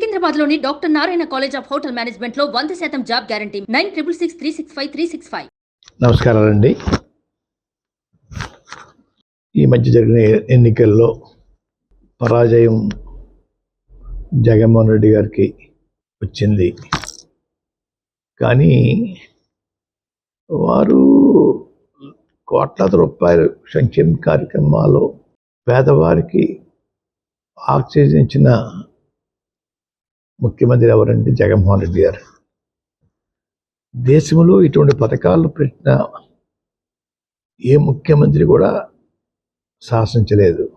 సికింద్రాబాద్లోని doctor Narayana college of hotel మేనేజ్మెంట్లో వంద శాతం job guarantee. Nine triple six three six five three six five. నమస్కారాలండి. ఈ మధ్య జరిగిన ఎన్నికల్లో పరాజయం జగన్మోహన్ రెడ్డి గారికి వచ్చింది. కానీ వారు కోట్లాది రూపాయలు సంక్షేమ కార్యక్రమాలు పేదవారికి ఆక్సిజన్ ఇచ్చిన ముఖ్యమంత్రి ఎవరంటే జగన్మోహన్ రెడ్డి గారు. దేశంలో ఇటువంటి పథకాలు పెట్టిన ఏ ముఖ్యమంత్రి కూడా సాహసించలేదు.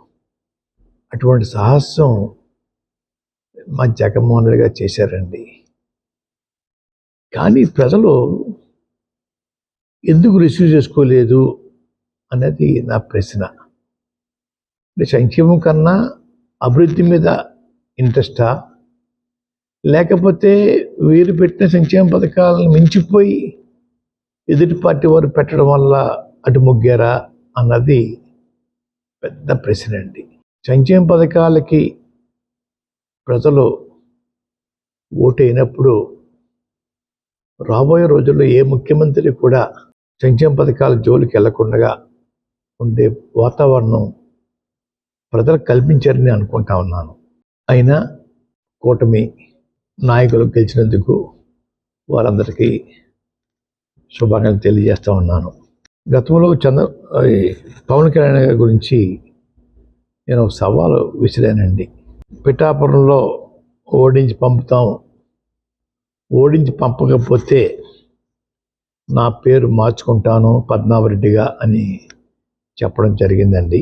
అటువంటి సాహసం మా జగన్మోహన్ రెడ్డి గారు చేశారండి. కానీ ప్రజలు ఎందుకు రిసీవ్ చేసుకోలేదు అనేది నా ప్రశ్న. అంటే సంక్షేమం కన్నా అభివృద్ధి మీద ఇంట్రెస్టా? లేకపోతే వీరు పెట్టిన సంక్షేమ పథకాలను మించిపోయి ఎదుటి పార్టీ వారు పెట్టడం వల్ల అటు మొగ్గారా అన్నది పెద్ద ప్రశ్న అండి. సంక్షేమ పథకాలకి ప్రజలు ఓటైనప్పుడు రాబోయే రోజుల్లో ఏ ముఖ్యమంత్రి కూడా సంక్షేమ పథకాల జోలికి వెళ్ళకుండా ఉండే వాతావరణం ప్రజలకు కల్పించారని అనుకుంటా ఉన్నాను. అయినా కూటమి నాయకులు గెలిచినందుకు వారందరికీ శుభాకాంక్షలు తెలియజేస్తా ఉన్నాను. గతంలో చంద్ర పవన్ కళ్యాణ్ గారి గురించి నేను సవాలు విసిరానండి. పిఠాపురంలో ఓడించి పంపుతాం ఓడించి పంపకపోతే నా పేరు మార్చుకుంటాను పద్మావరెడ్డిగా అని చెప్పడం జరిగిందండి.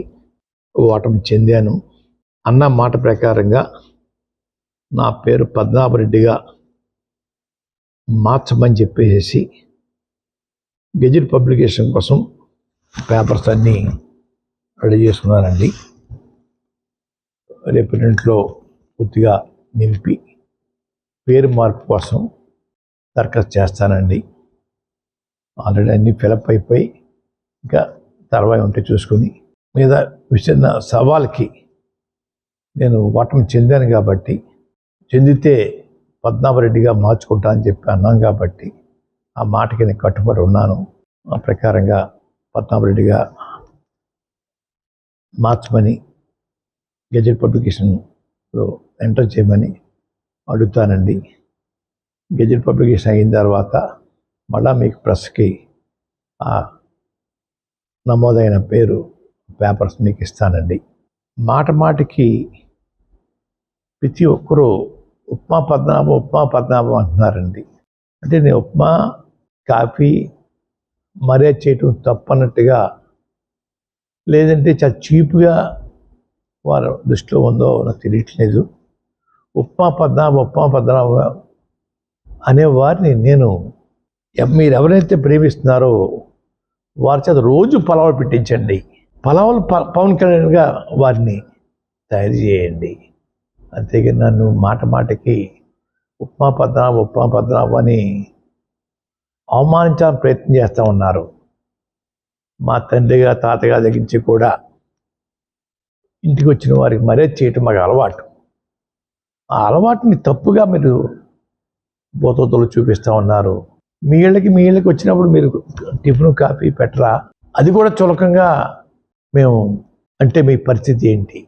ఓటమి చెందాను. అన్న మాట ప్రకారంగా నా పేరు పద్మనాభరెడ్డిగా మార్చమని చెప్పేసి గెజిట్ పబ్లికేషన్ కోసం పేపర్స్ అన్నీ రెడీ చేసుకున్నానండి. రేపు రెంట్లో పూర్తిగా నింపి పేరు మార్పు కోసం దరఖాస్తు చేస్తానండి. ఆల్రెడీ అన్నీ ఫిలప్ అయిపోయి ఇంకా తర్వాత ఉంటే చూసుకుని మీద విసిరిన సవాల్కి నేను వాటం చెందాను కాబట్టి చెందితే పద్మనాభరెడ్డిగా మార్చుకుంటా అని చెప్పి అన్నాం కాబట్టి ఆ మాటకి నేను కట్టుబడి ఉన్నాను. ఆ ప్రకారంగా పద్మనాభరెడ్డిగా మార్చమని గెజెట్ పబ్లికేషన్లో ఎంటర్ చేయమని అడుగుతానండి. గెజెట్ పబ్లికేషన్ అయిన తర్వాత మళ్ళా మీకు ప్రెస్కి ఆ నమోదైన పేరు పేపర్స్ మీకు ఇస్తానండి. మాట మాటికి ప్రతి ఒక్కరూ ఉప్మా పద్మనాభం ఉప్మా పద్మనాభం అంటున్నారండి. అంటే నేను ఉప్మా కాఫీ మర్యాద చేయటం తప్పన్నట్టుగా లేదంటే చాలా చీప్గా వారి దృష్టిలో ఉందో నాకు తెలియట్లేదు. ఉప్మా పద్మనాభం ఉప్మా పద్మనాభం అనే వారిని నేను మీరు ఎవరైతే ప్రేమిస్తున్నారో వారి చేత రోజు పలావులు పెట్టించండి. పలావులు ప పవన్ కళ్యాణ్గా వారిని తయారు చేయండి. అంతేగాని నన్ను మాట మాటకి ఉప్మా పద్మనాభం ఉప్మా పద్మనాభం అని అవమానించాలని ప్రయత్నం చేస్తూ ఉన్నారు. మా తండ్రిగా తాతగా దగ్గర నుంచి కూడా ఇంటికి వచ్చిన వారికి మరే చేయటం మాకు అలవాటు. ఆ అలవాటుని తప్పుగా మీరు బోతోతలు చూపిస్తూ ఉన్నారు. మీ ఇళ్ళకి మీ ఇళ్ళకి వచ్చినప్పుడు మీరు టిఫిన్ కాఫీ పెట్టరా? అది కూడా చులకంగా మేము అంటే మీ పరిస్థితి ఏంటి?